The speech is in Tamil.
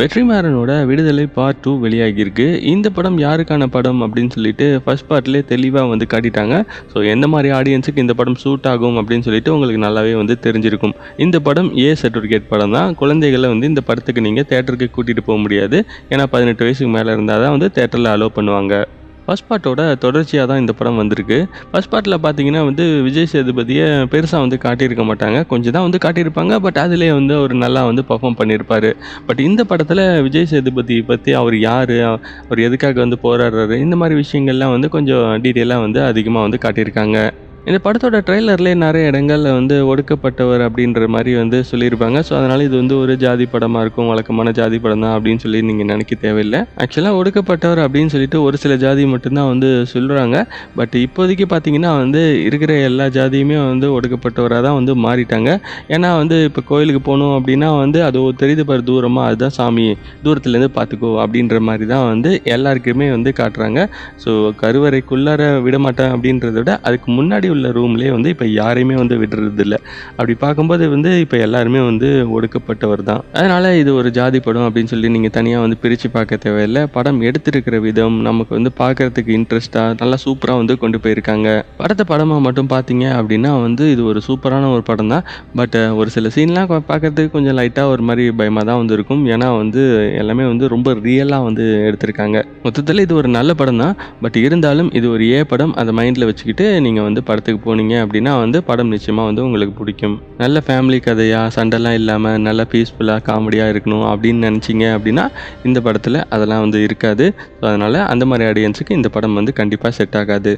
வெற்றிமாறனோட விடுதலை பார்ட் டூ வெளியாகியிருக்கு. இந்த படம் யாருக்கான படம் அப்படின்னு சொல்லிட்டு ஃபர்ஸ்ட் பார்ட்லேயே தெளிவாக வந்து காட்டிட்டாங்க. ஸோ எந்த மாதிரி ஆடியன்ஸுக்கு இந்த படம் சூட் ஆகும் அப்படின்னு சொல்லிட்டு உங்களுக்கு நல்லாவே வந்து தெரிஞ்சிருக்கும். இந்த படம் ஏ சர்டிஃபிகேட் படம் தான். குழந்தைகளை வந்து இந்த படத்துக்கு நீங்கள் தேட்டருக்கு கூட்டிகிட்டு போக முடியாது. ஏன்னா பதினெட்டு வயசுக்கு மேலே இருந்தால் தான் வந்து தேட்டரில் அலோவ் பண்ணுவாங்க. ஃபஸ்ட் பார்ட்டோட தொடர்ச்சியாக தான் இந்த படம் வந்திருக்கு. ஃபஸ்ட் பார்ட்டில் பார்த்தீங்கன்னா வந்து விஜய் சேதுபதியை பெருசாக வந்து காட்டியிருக்க மாட்டாங்க. கொஞ்சம் தான் வந்து காட்டியிருப்பாங்க பட் அதிலே வந்து அவர் நல்லா வந்து பர்ஃபார்ம் பண்ணியிருப்பார். பட் இந்த படத்தில் விஜய் சேதுபதி பற்றி அவர் யார் அவர் எதுக்காக வந்து போராடுறாரு இந்த மாதிரி விஷயங்கள்லாம் வந்து கொஞ்சம் டீட்டெயிலாக வந்து அதிகமாக வந்து காட்டியிருக்காங்க. இந்த படத்தோட ட்ரெய்லர்லேயே நிறைய இடங்களில் வந்து ஒடுக்கப்பட்டவர் அப்படின்ற மாதிரி வந்து சொல்லியிருப்பாங்க. ஸோ அதனால் இது வந்து ஒரு ஜாதி படமாக இருக்கும் வழக்கமான ஜாதி படம் தான் அப்படின்னு சொல்லி நீங்கள் நினைக்க தேவையில்லை. ஆக்சுவலாக ஒடுக்கப்பட்டவர் அப்படின்னு சொல்லிட்டு ஒரு சில ஜாதி மட்டும்தான் வந்து சொல்கிறாங்க பட் இப்போதைக்கு பார்த்தீங்கன்னா வந்து இருக்கிற எல்லா ஜாதியுமே வந்து ஒடுக்கப்பட்டவராக தான் வந்து மாறிட்டாங்க. ஏன்னா வந்து இப்போ கோயிலுக்கு போகணும் அப்படின்னா வந்து அது ஒரு தெரியுது பாரு தூரமாக அதுதான் சாமி தூரத்துலேருந்து பார்த்துக்கோ அப்படின்ற மாதிரி தான் வந்து எல்லாருக்குமே வந்து காட்டுறாங்க. ஸோ கருவறைக்குள்ளார விட மாட்டேன் அப்படின்றத விட அதுக்கு முன்னாடி உள்ள ரூம்லேயே வந்து இப்போ யாரையுமே வந்து விடுறதில்ல. அப்படி பார்க்கும்போது வந்து இப்போ எல்லாருமே வந்து ஒடுக்கப்பட்டவர் தான். அதனால் இது ஒரு ஜாதி படம் அப்படின்னு சொல்லி நீங்கள் தனியாக வந்து பிரித்து பார்க்க தேவையில்லை. படம் எடுத்திருக்கிற விதம் நமக்கு வந்து பார்க்கறதுக்கு இன்ட்ரெஸ்ட்டாக நல்லா சூப்பராக வந்து கொண்டு போயிருக்காங்க. படத்தை படமாக மட்டும் பார்த்தீங்க அப்படின்னா வந்து இது ஒரு சூப்பரான ஒரு படம் தான். பட் ஒரு சில சீன்லாம் பார்க்கறதுக்கு கொஞ்சம் லைட்டாக ஒரு மாதிரி பயமாக தான் வந்து இருக்கும். ஏன்னா வந்து எல்லாமே வந்து ரொம்ப ரியலாக வந்து எடுத்திருக்காங்க. மொத்தத்தில் இது ஒரு நல்ல படம் தான். பட் இருந்தாலும் இது ஒரு ஏ படம். அதை மைண்டில் வச்சுக்கிட்டு நீங்கள் வந்து படத்துக்கு போனீங்க அப்படின்னா வந்து படம் நிச்சயமாக வந்து உங்களுக்கு பிடிக்கும். நல்ல ஃபேமிலி கதையாக சண்டைலாம் இல்லாமல் நல்ல பீஸ்ஃபுல்லாக காமெடியாக இருக்கணும் அப்படின்னு நினச்சிங்க அப்படின்னா இந்த படத்தில் அதெல்லாம் வந்து இருக்காது. ஸோ அதனால் அந்த மாதிரி ஆடியன்ஸுக்கு இந்த படம் வந்து கண்டிப்பாக செட் ஆகாது.